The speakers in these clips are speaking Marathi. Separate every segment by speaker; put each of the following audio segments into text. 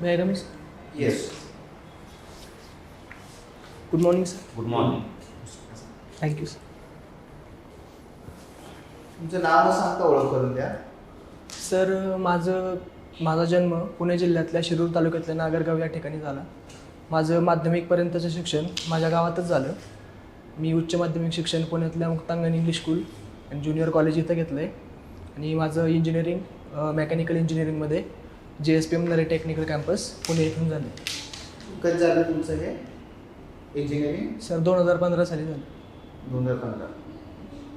Speaker 1: Coming
Speaker 2: yes
Speaker 1: good morning sir
Speaker 3: good morning
Speaker 1: thank you sir
Speaker 2: तुमचं नाव सांगता ओळख करून द्या.
Speaker 1: सर माझं माझा जन्म पुणे जिल्ह्यातल्या शिरूर तालुक्यातल्या नागरगाव या ठिकाणी झाला. माझं माध्यमिकपर्यंतचं शिक्षण माझ्या गावातच झालं. मी उच्च माध्यमिक शिक्षण पुण्यातल्या मुक्तांगण इंग्लिश स्कूल आणि ज्युनियर कॉलेज इथं घेतलं आहे आणि माझं इंजिनिअरिंग मेकॅनिकल इंजिनिअरिंगमध्ये J S P M Narhe technical campus Pune इथून झालं.
Speaker 2: कधी झालं तुमचं हे? इंजिनिअरिंग
Speaker 1: सर दोन हजार पंधरा साली झालं.
Speaker 2: दोन हजार पंधरा.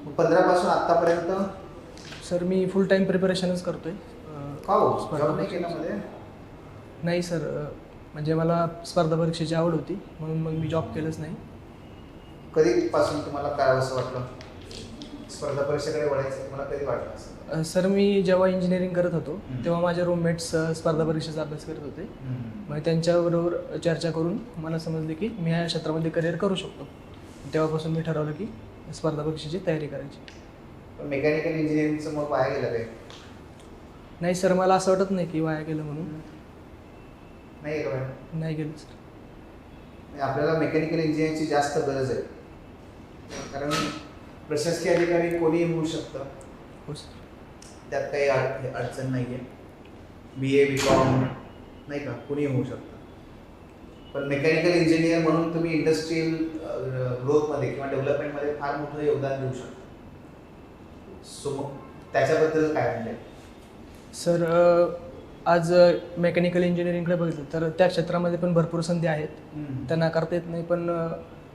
Speaker 2: मग पंधरापासून आत्तापर्यंत
Speaker 1: सर मी फुल टाईम प्रिपरेशनच करतो आहे
Speaker 2: का हो? जॉब नाही केला मध्ये
Speaker 1: नाही सर अ, म्हणजे मला स्पर्धा परीक्षेची आवड होती म्हणून मग मी जॉब केलंच नाही.
Speaker 2: कधीपासून तुम्हाला काय असं वाटलं? स्पर्धा परीक्षेकडे वळायचं तुम्हाला कधी वाटलं? असं
Speaker 1: सर मी जेव्हा इंजिनिअरिंग करत होतो. तेव्हा माझे रूममेट्स स्पर्धा परीक्षेचा अभ्यास करत होते. मग त्यांच्याबरोबर चर्चा करून मला समजले की मी या क्षेत्रामध्ये करिअर करू शकतो. तेव्हापासून मी ठरवलं की स्पर्धा परीक्षेची तयारी करायची.
Speaker 2: मेकॅनिकल इंजिनिअरिंगचं मग वाया गेलं काय?
Speaker 1: नाही सर मला असं वाटत नाही की वाया गेलं म्हणून.
Speaker 2: नाही गेलं?
Speaker 1: नाही गेलं सर.
Speaker 2: आपल्याला मेकॅनिकल इंजिनिअरिंगची जास्त गरज आहे. कारण प्रशासकीय अधिकारी कोणीही होऊ शकतं.
Speaker 1: हो सर.
Speaker 2: त्यात काही अड अडचण नाही आहे बी ए बी कॉम नाही का? कुणी होऊ शकतं. पण मेकॅनिकल इंजिनियर म्हणून तुम्ही इंडस्ट्रीयल ग्रोथमध्ये किंवा डेव्हलपमेंटमध्ये फार मोठं योगदान देऊ शकता. सो त्याच्याबद्दल काय म्हणजे
Speaker 1: सर आज मेकॅनिकल इंजिनिअरिंगकडे बघितलं तर त्या क्षेत्रामध्ये पण भरपूर संधी आहेत. त्यांना करता येत नाही पण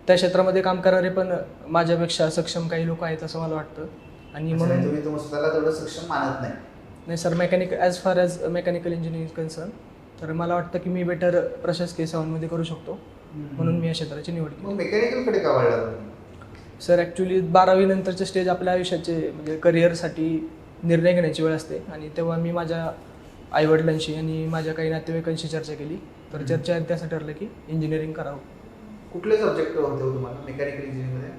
Speaker 1: त्या क्षेत्रामध्ये काम करणारे पण माझ्यापेक्षा सक्षम काही लोक आहेत असं मला वाटतं. आणि
Speaker 2: म्हणून तुम्ही तुम्ही स्वतःला तेवढं सक्षम मानत नाही.
Speaker 1: नाही sir mechanic as far as mechanical engineering concern तर मला वाटतं की मी बेटर प्रशासकीय सेवांमध्ये करू शकतो. म्हणून मी या क्षेत्राची निवड
Speaker 2: मग
Speaker 1: केली
Speaker 2: मेकॅनिकलकडे का वळला तुम्ही?
Speaker 1: सर ॲक्च्युली बारावी नंतरचे स्टेज आपल्या आयुष्याचे म्हणजे करिअरसाठी निर्णय घेण्याची वेळ असते. आणि तेव्हा मी माझ्या आईवडिलांशी आणि माझ्या काही नातेवाईकांशी चर्चा केली. तर चर्चा त्यासाठी ठरलं की इंजिनिअरिंग करावं.
Speaker 2: कुठले सब्जेक्ट होते हो तुम्हाला मेकॅनिकल इंजिनिअरिंगमध्ये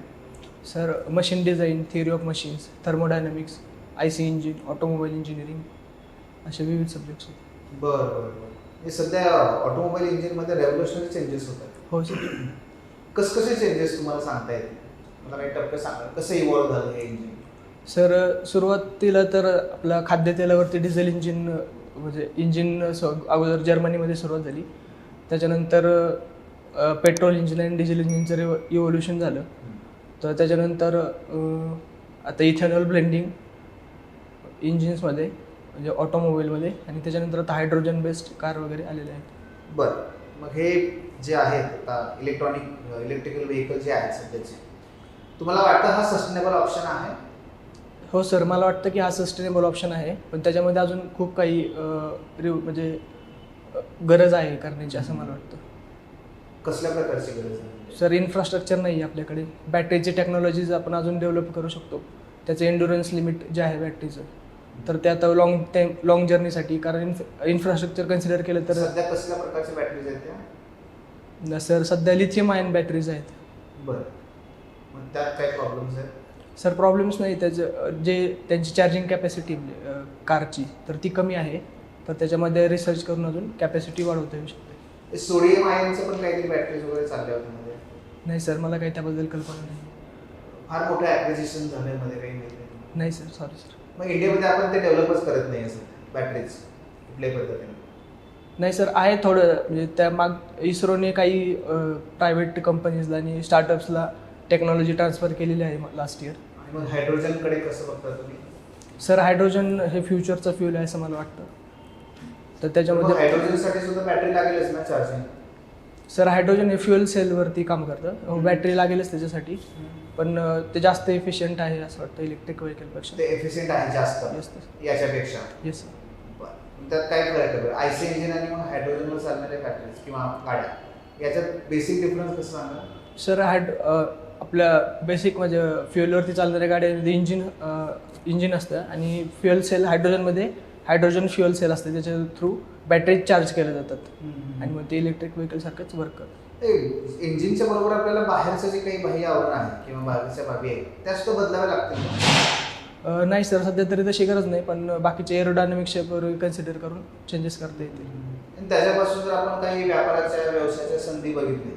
Speaker 1: sir machine design theory of machines thermodynamics I C engine automobile engineering असे विविध सब्जेक्ट्स होते
Speaker 2: बरं बरं बरं. हे सध्या ऑटोमोबाईल इंजिनमध्ये रेव्होल्युशनरी चेंजेस होतात
Speaker 1: हो सर
Speaker 2: कस कसे चेंजेस तुम्हाला सांगता येतील? मला काही टप्पे सांगा. कसं इव्हॉल्व्ह झालं हे इंजिन
Speaker 1: सर सुरुवातीला तर आपला खाद्यतेलावरती डिझेल इंजिन म्हणजे इंजिन स अगोदर जर्मनीमध्ये सुरुवात झाली. त्याच्यानंतर पेट्रोल इंजिन आणि डिझेल इंजिनचं इव्होल्युशन झालं. तर त्याच्यानंतर आता इथेनॉल ब्लेंडिंग इंजिन्समध्ये म्हणजे ऑटोमोबाईलमध्ये आणि त्याच्यानंतर आता हायड्रोजन बेस्ड कार वगैरे आलेले आहेत.
Speaker 2: बरं. मग हे जे आहेत आता इलेक्ट्रॉनिक इलेक्ट्रिकल व्हेकल जे आहेत सध्याचे तुम्हाला वाटतं हा सस्टेनेबल ऑप्शन आहे?
Speaker 1: हो सर मला वाटतं की हा सस्टेनेबल ऑप्शन आहे. पण त्याच्यामध्ये अजून खूप काही रिव म्हणजे गरज आहे करण्याची असं मला वाटतं.
Speaker 2: कसल्या प्रकारची गरज आहे?
Speaker 1: सर इन्फ्रास्ट्रक्चर नाही आहे आपल्याकडे. बॅटरीची टेक्नॉलॉजीज आपण अजून डेव्हलप करू शकतो. त्याचं एन्डुरन्स लिमिट जे आहे बॅटरीचं तर ते आता लॉंग टाईम लॉंग जर्नीसाठी कारण इन्फ इन्फ्रास्ट्रक्चर कन्सिडर केलं तर
Speaker 2: सध्या कसल्या प्रकारच्या बॅटरीज आहेत त्या?
Speaker 1: सर सध्या लिथियम आयन बॅटरीज आहेत.
Speaker 2: बरं. मग त्यात काय प्रॉब्लेम्स आहेत?
Speaker 1: सर प्रॉब्लेम्स नाही. त्याचं जे त्यांची चार्जिंग कॅपॅसिटी कारची तर ती कमी आहे. तर त्याच्यामध्ये रिसर्च करून अजून कॅपॅसिटी वाढवता येऊ शकते.
Speaker 2: सोडियम आयनचं पण काहीतरी बॅटरीज वगैरे चालल्या होत्या मध्ये
Speaker 1: नाही सर मला काही त्याबद्दल कल्पना नाही.
Speaker 2: फार मोठं ॲक्विजिशन झालं मध्ये काही माहिती नाही.
Speaker 1: नाही सर सॉरी सर
Speaker 2: मग इंडियामध्ये आपण ते डेव्हलपच करत नाही असं बॅटरीज कुठल्याही पद्धतीने.
Speaker 1: नाही सर आहे थोडं म्हणजे त्या माग इस्रोने काही प्रायव्हेट कंपनीजला आणि स्टार्टअप्सला टेक्नॉलॉजी ट्रान्सफर केलेली आहे लास्ट इयर
Speaker 2: आणि मग हायड्रोजनकडे कसं बघता तुम्ही?
Speaker 1: सर हायड्रोजन हे फ्युचरचं फ्यूल आहे असं मला वाटतं. तर त्याच्यामध्ये
Speaker 2: हायड्रोजनसाठी सुद्धा बॅटरी लागेलच ना चार्जिंग
Speaker 1: सर हायड्रोजन हे फ्युएल सेलवरती काम करतं. बॅटरी लागेलच त्याच्यासाठी. पण ते जास्त एफिशियंट आहे असं वाटतं इलेक्ट्रिक व्हेकलपेक्षा
Speaker 2: ते एफिशियंट आहे जास्त. याच्यापेक्षा.
Speaker 1: येस सर
Speaker 2: त्यात काय फरक आहे आय सी इंजिन आणि मग हायड्रोजनवर चालणाऱ्या बॅटरीज किंवा गाड्या. याच्यात बेसिक डिफरन्स कसं सांगा
Speaker 1: सर हायड अ, आपल्या बेसिक म्हणजे फ्युएलवरती चालणाऱ्या गाड्यांमध्ये इंजिन इंजिन असतं आणि फ्युएल सेल हायड्रोजनमध्ये हायड्रोजन फ्युएल सेल असते त्याच्या थ्रू बॅटरी चार्ज केल्या जातात. आणि मग ते इलेक्ट्रिक व्हेकलसारखंच वर्क करतं.
Speaker 2: इंजिनच्या बरोबर आपल्याला बाहेरचं जे काही बाह्य आवरण आहे किंवा बाहेरच्या बाबी आहेत त्या सुद्धा बदलाव्या लागतील
Speaker 1: नाही सर सध्या तरी तशी गरज नाही पण बाकीचे एरोडायनमिक्स वगैरे कन्सिडर करून चेंजेस करता येतील.
Speaker 2: आणि त्याच्यापासून जर आपण काही व्यापाराच्या व्यवसायाच्या संधी बघितली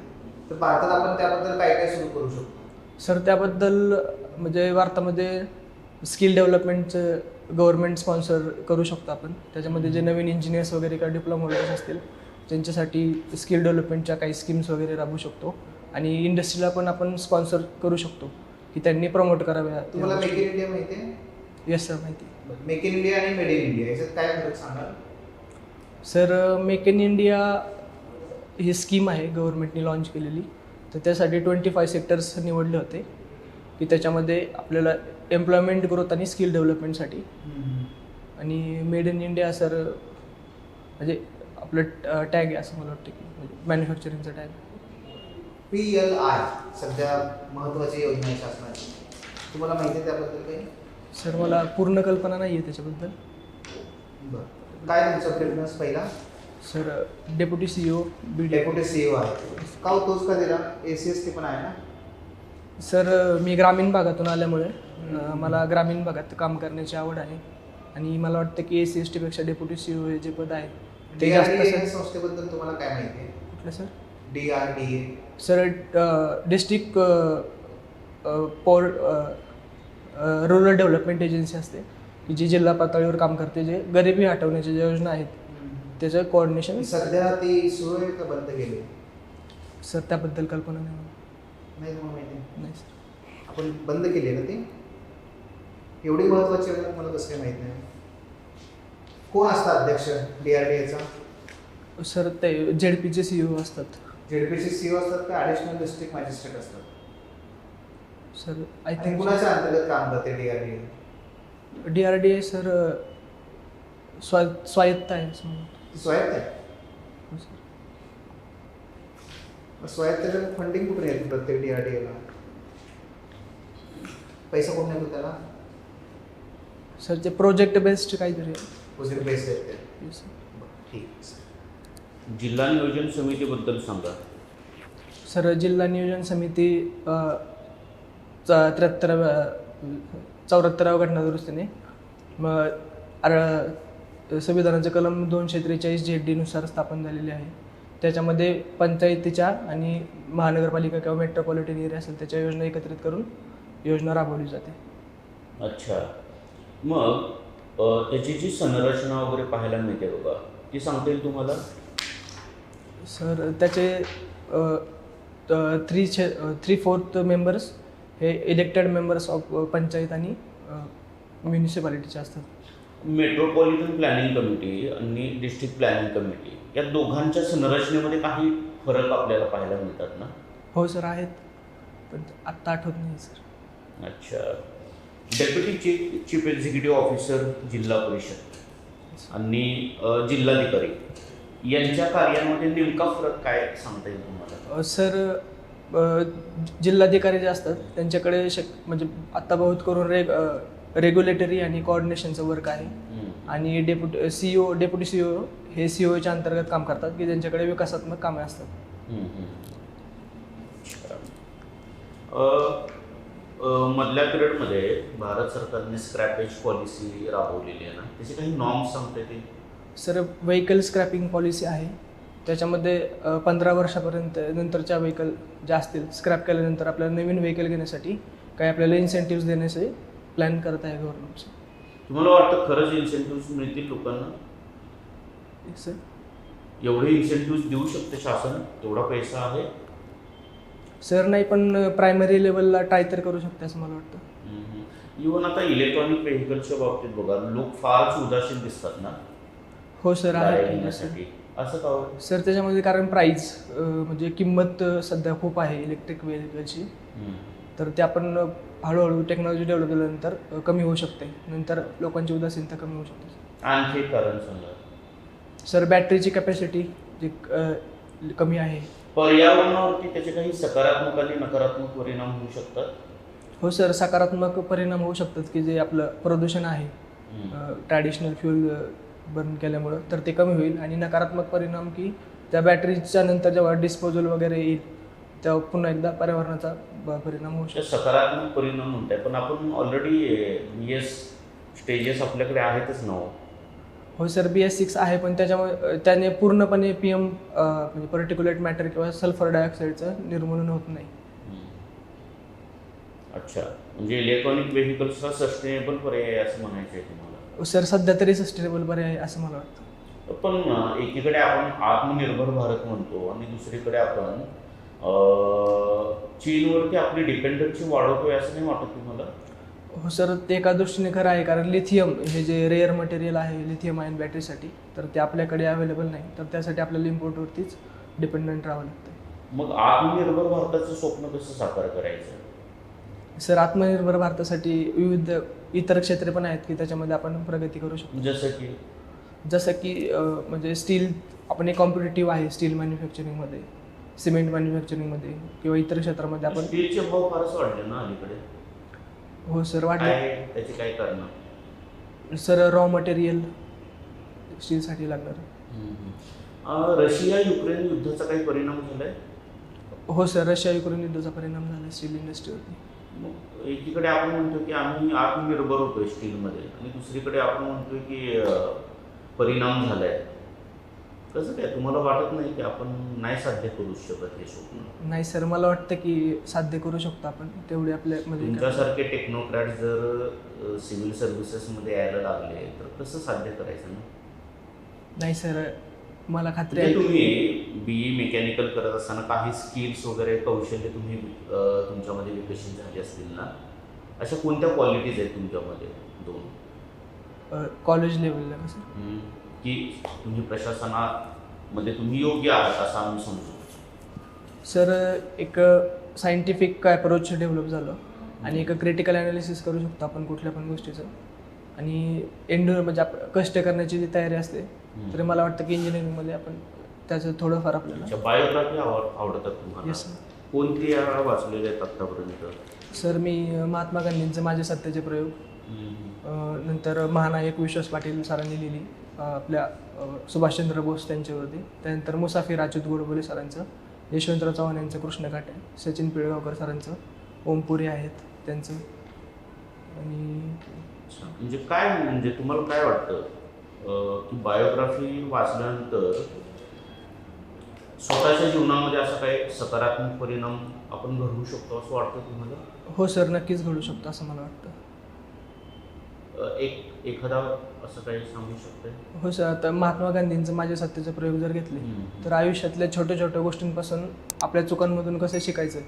Speaker 2: तर भारतात आपण त्याबद्दल काय काय सुरू करू शकतो?
Speaker 1: सर त्याबद्दल म्हणजे भारतामध्ये स्किल डेव्हलपमेंटचं गव्हर्नमेंट स्पॉन्सर करू शकतो आपण. त्याच्यामध्ये जे नवीन इंजिनियर्स वगैरे किंवा डिप्लोमा होल्डर्स असतील त्यांच्यासाठी स्किल डेव्हलपमेंटच्या काही स्कीम्स वगैरे राबवू शकतो. आणि इंडस्ट्रीला पण आपण स्पॉन्सर करू शकतो की त्यांनी प्रमोट कराव्या
Speaker 2: तुम्हाला मेक इन इंडिया माहिती आहे?
Speaker 1: येस सर माहिती
Speaker 2: मेक इन इंडिया आणि मेड इन इंडिया याच्यात काय फरक सांगाल?
Speaker 1: सर मेक इन इंडिया ही स्कीम आहे गव्हर्नमेंटने लॉन्च केलेली. तर त्यासाठी ट्वेंटी फाय सेक्टर्स निवडले होते की त्याच्यामध्ये आपल्याला एम्प्लॉयमेंट ग्रोथ आणि स्किल डेव्हलपमेंटसाठी आणि मेड इन इंडिया सर म्हणजे आपलं टॅग आहे असं मला वाटतं की म्हणजे मॅन्युफॅक्चरिंगचा टॅग
Speaker 2: पी एल आय सध्या महत्वाची योजना आहे शासनाची. तुम्हाला माहिती आहे त्याबद्दल काही?
Speaker 1: सर मला पूर्ण कल्पना नाही आहे त्याच्याबद्दल.
Speaker 2: बरं. काय तुमचा प्रेफरन्स पहिला?
Speaker 1: Sir deputy C O B
Speaker 2: deputy CEO आहे. का हो तोच का दिला ए सी एस टी पण आहे ना?
Speaker 1: सर मी ग्रामीण भागातून आल्यामुळे. मला ग्रामीण भागात काम करण्याची आवड आहे. आणि मला वाटतं की ए सी एस टीपेक्षा डेप्युटी सी ओ हे जे पद आहे ते जास्त
Speaker 2: संस्थेबद्दल तुम्हाला काय माहिती आहे?
Speaker 1: कुठलं sir?
Speaker 2: D R D A
Speaker 1: sir district power rural development agency असते की जी जिल्हा पातळीवर काम करते जे गरिबी हटवण्याच्या ज्या योजना आहेत त्याचं कोऑर्डिनेशन
Speaker 2: सध्या ती सुरू आहे का बंद केली?
Speaker 1: सर त्याबद्दल कल्पना नाही.
Speaker 2: नाही
Speaker 1: सर.
Speaker 2: आपण बंद केली ना ती? एवढी महत्वाची आहे मला कसं काय माहिती नाही. कोण असतं अध्यक्ष डी आर डी एचा
Speaker 1: सर ते झेड पीचे सी ओ असतात.
Speaker 2: झेडपीचे सीओ असतात का ॲडिशनल डिस्ट्रिक्ट मॅजिस्ट्रेट असतात?
Speaker 1: सर आय थिंक
Speaker 2: कुणाच्या अंतर्गत काम करते D R D
Speaker 1: D R D A sir स्वा स्वायत्त आहे
Speaker 2: स्वायत्त आहे?
Speaker 1: सर.
Speaker 2: स्वायत्त फंडिंग कुठून येते प्रत्येक डी आर डी एला पैसा कोण येतो त्याला?
Speaker 1: सर ते प्रोजेक्ट बेस्ड काहीतरी आहे.
Speaker 2: प्रोजेक्ट बेस्ड येते
Speaker 1: Yes, sir.
Speaker 2: ठीक आहे सर.
Speaker 3: जिल्हा नियोजन समितीबद्दल सांगा
Speaker 1: सर जिल्हा नियोजन समिती त्र्याहत्तराव्या चौऱ्याहत्तराव्या घटनादुरुस्तीने मग अर- संविधानाचे कलम दोनशे त्रेचाळीस झेड डीनुसार स्थापन झालेले आहे त्याच्यामध्ये पंचायतीच्या आणि महानगरपालिका किंवा मेट्रोपॉलिटन एरिया असेल त्याच्या योजना एकत्रित करून योजना राबवली जाते
Speaker 3: अच्छा मग त्याची जी संरचना वगैरे पाहायला मिळते बघा ती सांगता येईल तुम्हाला?
Speaker 1: सर त्याचे थ्री छे थ्री फोर्थ मेंबर्स हे इलेक्टेड मेंबर्स ऑफ पंचायत आणि म्युन्सिपालिटीचे असतात.
Speaker 3: मेट्रोपॉलिटन प्लॅनिंग कमिटी आणि डिस्ट्रिक्ट प्लॅनिंग कमिटी या दोघांच्या संरचनेमध्ये काही फरक आपल्याला पाहायला मिळतात ना?
Speaker 1: हो सर आहेत. पण आत्ता आठवत नाही सर.
Speaker 3: अच्छा. Deputy chief chief executive officer Zilla Parishad आणि जिल्हाधिकारी यांच्या कार्यामध्ये नेमका फरक काय सांगता येईल तुम्हाला?
Speaker 1: सर जिल्हाधिकारी जे असतात त्यांच्याकडे शक म्हणजे आत्ता बहुत करून रेग रेग्युलेटरी आणि कोऑर्डिनेशनचं वर्क आहे. आणि deputy C O deputy C O हे सी ओच्या अंतर्गत काम करतात की त्यांच्याकडे विकासात्मक कामे असतात.
Speaker 3: मधल्या पिरियडमध्ये भारत सरकारने स्क्रॅपेज पॉलिसी राबवलेली आहे ना? त्याचे काही नॉर्म्स सांगता येतील?
Speaker 1: सर व्हेकल स्क्रॅपिंग पॉलिसी आहे. त्याच्यामध्ये पंधरा वर्षापर्यंत नंतरच्या व्हेकल ज्या असतील स्क्रॅप केल्यानंतर आपल्याला नवीन व्हेकल घेण्यासाठी काही आपल्याला इन्सेंटिव्स देण्याचे प्लॅन करत आहे गव्हर्नमेंट
Speaker 3: तुम्हाला वाटतं खरंच इन्सेंटिव्ह मिळतील लोकांना?
Speaker 1: सर
Speaker 3: एवढे इन्सेंटिव्ह देऊ शकते शासन? एवढा पैसा आहे?
Speaker 1: सर नाही पण प्रायमरी लेवलला ट्राय तर करू शकते असं मला वाटतं.
Speaker 3: इव्हन आता इलेक्ट्रॉनिक व्हेकलच्या बाबतीत बघा लोक फारच उदासीन दिसतात ना?
Speaker 1: हो सर
Speaker 3: गाड्या
Speaker 1: आहे सर
Speaker 3: घेण्यासाठी असं का हो?
Speaker 1: सर त्याच्यामध्ये कारण प्राईस म्हणजे किंमत अ, सध्या खूप आहे इलेक्ट्रिक व्हेकलची
Speaker 3: हम्म.
Speaker 1: तर ते आपण अ, हळूहळू टेक्नॉलॉजी डेव्हलप केल्यानंतर अ, कमी होऊ शकते. नंतर लोकांची उदासीनता कमी होऊ शकते
Speaker 3: आणखी एक कारण सांगा.
Speaker 1: सर बॅटरीची कॅपॅसिटी जी अ, कमी आहे
Speaker 3: पर्यावरणावरती त्याचे काही सकारात्मक आणि नकारात्मक परिणाम होऊ शकतात?
Speaker 1: हो सर सकारात्मक परिणाम होऊ शकतात की जे आपलं प्रदूषण आहे. ट्रॅडिशनल फ्यूल बर्न केल्यामुळं तर ते कमी होईल आणि नकारात्मक परिणाम की त्या बॅटरीच्या नंतर जेव्हा डिस्पोजल वगैरे येईल तेव्हा पुन्हा एकदा पर्यावरणाचा ब- परिणाम होऊ शकतो.
Speaker 3: सकारात्मक परिणाम म्हणताय पण आपण ऑलरेडी एस स्टेजेस आपल्याकडे आहेतच ना हो.
Speaker 1: हो सर बी एस सिक्स आहे पण त्याच्यामुळे त्याने पूर्णपणे पी एम म्हणजे पर्टिक्युलेट मॅटर किंवा सल्फर डायऑक्साईडचं निर्मूलन होत नाही.
Speaker 3: अच्छा. म्हणजे इलेक्ट्रॉनिक व्हेकल्सचा सस्टेनेबल पर्याय आहे असं म्हणायचं आहे तुम्हाला
Speaker 1: सर सध्या तरी सस्टेनेबल पर्याय आहे असं मला वाटतं.
Speaker 3: पण एकीकडे आपण आत्मनिर्भर भारत म्हणतो आणि दुसरीकडे आपण चीनवरती आपली डिपेंडन्सी वाढवतोय असं नाही वाटत तुम्हाला?
Speaker 1: हो सर ते एका दृष्टीने खरं आहे कारण लिथियम हे जे रेअर मटेरियल आहे लिथियम आयन बॅटरीसाठी तर ते आपल्याकडे अवेलेबल नाही. तर त्यासाठी आपल्याला इम्पोर्टवरतीच डिपेंडंट राहावं लागतं
Speaker 3: मग आत्मनिर्भर भारताचं स्वप्न कसं साकार करायचं?
Speaker 1: सर आत्मनिर्भर भारतासाठी विविध इतर क्षेत्रे पण आहेत की त्याच्यामध्ये आपण प्रगती करू शकतो.
Speaker 3: जसं की?
Speaker 1: जसं की म्हणजे स्टील आपण एक कॉम्पिटेटिव्ह आहे स्टील मॅन्युफॅक्चरिंगमध्ये सिमेंट मॅन्युफॅक्चरिंगमध्ये किंवा इतर क्षेत्रामध्ये आपण
Speaker 3: स्टीलचे भाव फारच वाढले ना अलीकडे.
Speaker 1: हो सर
Speaker 3: काय त्याची काय कारण?
Speaker 1: सर रॉ मटेरियल स्टीलसाठी लागणार.
Speaker 3: रशिया युक्रेन युद्धाचा काही परिणाम झालाय?
Speaker 1: हो सर रशिया युक्रेन युद्धाचा परिणाम झाला स्टील इंडस्ट्रीवरती
Speaker 3: मग एकीकडे आपण म्हणतो की आम्ही आत्मनिर्भर होतोय स्टीलमध्ये आणि दुसरीकडे आपण म्हणतोय की अं, परिणाम झालाय. कसं काय तुम्हाला वाटत नाही की आपण नाही साध्य करू शकत हे स्वप्न?
Speaker 1: नाही सर मला वाटतं की साध्य करू शकतो आपण तेवढे आपल्या म्हणजे
Speaker 3: तुमच्यासारखे टेक्नोक्रॅट जर सिव्हिल सर्व्हिसेसमध्ये यायला लागले तर कसं साध्य करायचं ना?
Speaker 1: नाही सर मला खात्री
Speaker 3: म्हणजे
Speaker 1: आहे
Speaker 3: तुम्ही बी ई मेकॅनिकल करत असताना काही स्किल्स वगैरे कौशल्य तुम्ही तुमच्यामध्ये विकसित झाली असतील ना? अशा कोणत्या क्वालिटीज आहेत तुमच्यामध्ये दोन?
Speaker 1: कॉलेज लेवलला कसं
Speaker 3: की तुम्ही प्रशासनामध्ये तुम्ही योग्य आहात असं आम्ही समजू.
Speaker 1: सर एक सायंटिफिक अप्रोच डेव्हलप झालं आणि एक क्रिटिकल ॲनालिसिस करू शकतो आपण कुठल्या पण गोष्टीचं. आणि एंड म्हणजे आप कष्ट करण्याची जी तयारी असते तर मला वाटतं की इंजिनिअरिंगमध्ये आपण त्याचं थोडंफार आपल्याला
Speaker 3: बायोग्राफी आवड आवडतात तुम्हाला?
Speaker 1: येस
Speaker 3: कोणती या वाचलेल्या आहेत आत्तापर्यंत
Speaker 1: सर मी महात्मा गांधींचे माझे सत्याचे प्रयोग नंतर महानायक विश्वास पाटील सरांनी लिहिली आपल्या सुभाषचंद्र बोस त्यांच्यावरती. त्यानंतर मुसाफिर अच्युत गोडबोले सरांचं यशवंतराव चव्हाण यांचं कृष्णकाठ आहे सचिन पिळगावकर सरांचं ओमपुरी आहेत त्यांचं. आणि.
Speaker 3: म्हणजे काय म्हणजे तुम्हाला काय वाटतं? की बायोग्राफी वाचल्यानंतर स्वतःच्या जीवनामध्ये असा काही सकारात्मक परिणाम आपण घडवू शकतो असं वाटतं तुम्हाला?
Speaker 1: हो सर नक्कीच घडू शकतो असं मला वाटतं.
Speaker 3: एक एखादा असं काही सांगू शकतंय
Speaker 1: हो सर आता महात्मा गांधींचं माझे सत्याचे प्रयोग जर घेतले तर आयुष्यातल्या छोट्या छोट्या गोष्टींपासून आपल्या चुकांमधून कसं शिकायचं?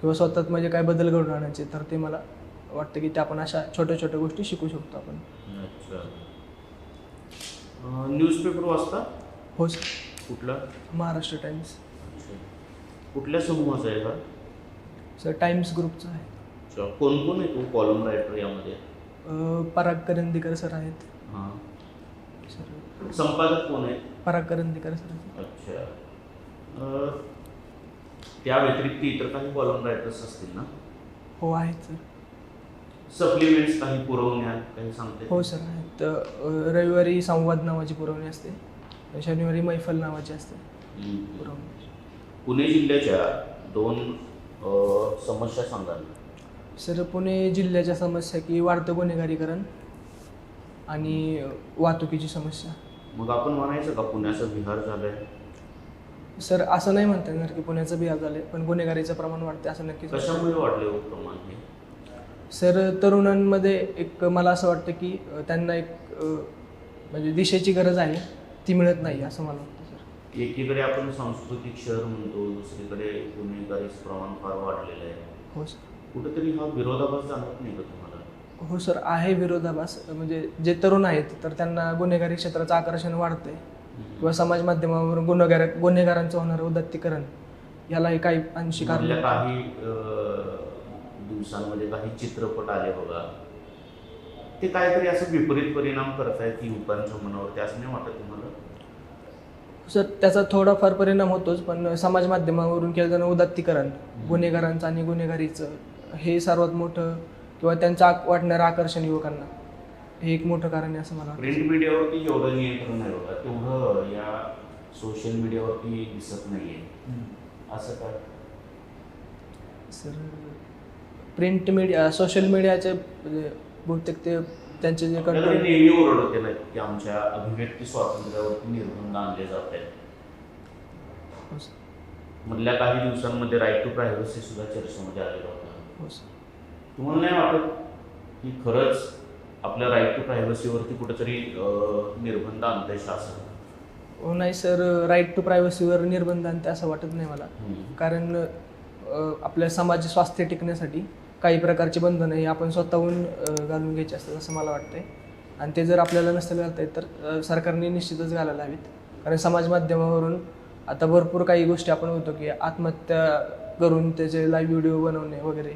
Speaker 1: किंवा स्वतःत म्हणजे काय बदल घडून आणायचे? तर ते मला वाटतं की त्या आपण अशा छोट्या छोट्या गोष्टी शिकू शकतो आपण.
Speaker 3: अच्छा. न्यूजपेपर वाचता?
Speaker 1: हो सर.
Speaker 3: कुठला?
Speaker 1: महाराष्ट्र टाइम्स.
Speaker 3: कुठल्या समूहाचा आहे हा?
Speaker 1: सर टाइम्स ग्रुपचं आहे.
Speaker 3: कोण कोण आहे तू कॉलम रायटर यामध्ये?
Speaker 1: पराग करंदीकर सर आहेत.
Speaker 3: हां.
Speaker 1: सर.
Speaker 3: संपादक कोण आहे
Speaker 1: पराग करंदीकर सर. आहेत.
Speaker 3: अच्छा. अं, त्या व्यतिरिक्त इतर काही कॉलम रायटर्स असतील ना?
Speaker 1: हो आहेत सर.
Speaker 3: सप्लिमेंट्स काही पुरवण्या काही सांगते?
Speaker 1: हो सर आहेत. अ, रविवारी संवाद नावाची पुरवणी असते. शनिवारी मैफल नावाची असते.
Speaker 3: हम्म.
Speaker 1: पुरवणी.
Speaker 3: पुणे जिल्ह्याच्या दोन अं, समस्या सांगा ना.
Speaker 1: सर पुणे जिल्ह्याच्या समस्या की वाढतं गुन्हेगारीकरण आणि वाहतुकीची समस्या.
Speaker 3: मग आपण म्हणायचं का पुण्याचं बिहार झालंय?
Speaker 1: सर असं नाही म्हणता येणार की पुण्याचं बिहार झाले पण गुन्हेगारीचं प्रमाण वाढते असं नक्कीच वाटतं.
Speaker 3: कशामुळे वाढले हो प्रमाण हे?
Speaker 1: सर तरुणांमध्ये एक मला असं वाटतं की अ, त्यांना एक अ, म्हणजे दिशेची गरज आहे ती मिळत नाही असं मला वाटतं सर.
Speaker 3: एकीकडे आपण सांस्कृतिक शहर म्हणतो दुसरीकडे गुन्हेगारीचं प्रमाण फार वाढलेलं आहे.
Speaker 1: हो सर.
Speaker 3: कुठेतरी हा विरोधाभास जाणवत नाही का तुम्हाला?
Speaker 1: हो सर आहे विरोधाभास. म्हणजे जे तरुण आहेत तर त्यांना गुन्हेगारी क्षेत्राचं आकर्षण वाढतंय. किंवा समाज माध्यमावरून गुन्हेगार गुन्हेगारांचं होणारं उदात्तीकरण यालाही काही अंशी
Speaker 3: मधल्या
Speaker 1: कारण
Speaker 3: काही अं, दिवसांमध्ये काही चित्रपट आले बघा. ते काहीतरी असं विपरीत परिणाम करतायत युवकांच्या मनावरती असं नाही वाटत तुम्हाला?
Speaker 1: सर त्याचा थोडाफार परिणाम होतोच पण समाज माध्यमावरून केलं जाणं उदात्तीकरण. गुन्हेगारांचं आणि गुन्हेगारीचं. हे सर्वात मोठं किंवा त्यांचं आक- वाटणारं आकर्षण युवकांना. हे एक मोठं कारण आहे असं मला वाटतं.
Speaker 3: प्रिंट मीडियावरती जेवढं नियंत्रण आहे बघा तेवढं या सोशल मीडियावरती दिसत नाहीये. असं काय
Speaker 1: सर प्रिंट मीडिया सोशल मीडियाचे म्हणजे बहुतेक ते त्यांचे जे
Speaker 3: आपल्याकडे
Speaker 1: कंट्रोल
Speaker 3: नेहमी ओरडते की आमच्या अभिव्यक्ती स्वातंत्र्यावरती निर्बंध आणले जात आहेत
Speaker 1: हो
Speaker 3: मधल्या काही दिवसांमध्ये राईट टू प्रायव्हसी सुद्धा चर्चेमध्ये आलेला होता.
Speaker 1: हो सर
Speaker 3: तुम्हाला नाही वाटत की खरंच आपल्या राईट टू प्रायव्हसीवरती कुठेतरी निर्बंध आणतंय शासन?
Speaker 1: हो नाही सर राईट टू प्रायव्हसीवर निर्बंध आणते असं वाटत नाही मला. कारण आपल्या समाज स्वास्थ्य टिकण्यासाठी काही प्रकारचे बंधनं हे आपण स्वतःहून घालून घ्यायचे असतात असं मला वाटतंय. आणि ते जर आपल्याला नसेल घालता येत तर सरकारने निश्चितच घालायला हवीत. कारण समाज माध्यमावरून आता भरपूर काही गोष्टी आपण होतो की आत्महत्या करून त्याचे लाईव्ह व्हिडिओ बनवणे वगैरे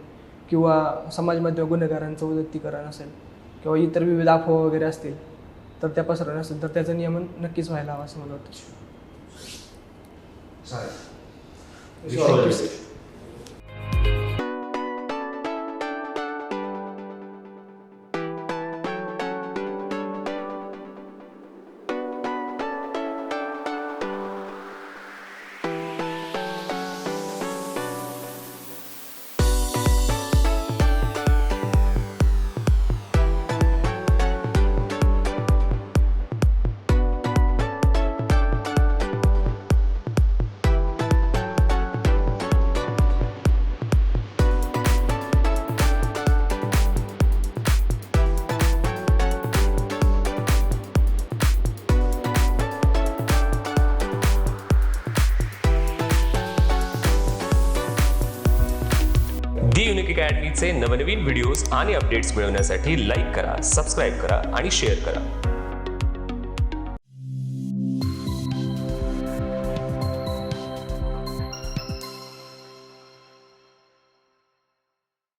Speaker 1: किंवा समाज माध्यम गुन्हेगारांचं उदत्तीकरण असेल किंवा इतर विविध अफवा वगैरे असतील तर त्या पसरवणे असेल तर त्याचं नियमन नक्कीच व्हायला हवं असं मला वाटतं.
Speaker 4: नवनवीन व्हिडिओज आणि अपडेट्स मिळवण्यासाठी लाईक करा सबस्क्राईब करा आणि शेअर करा.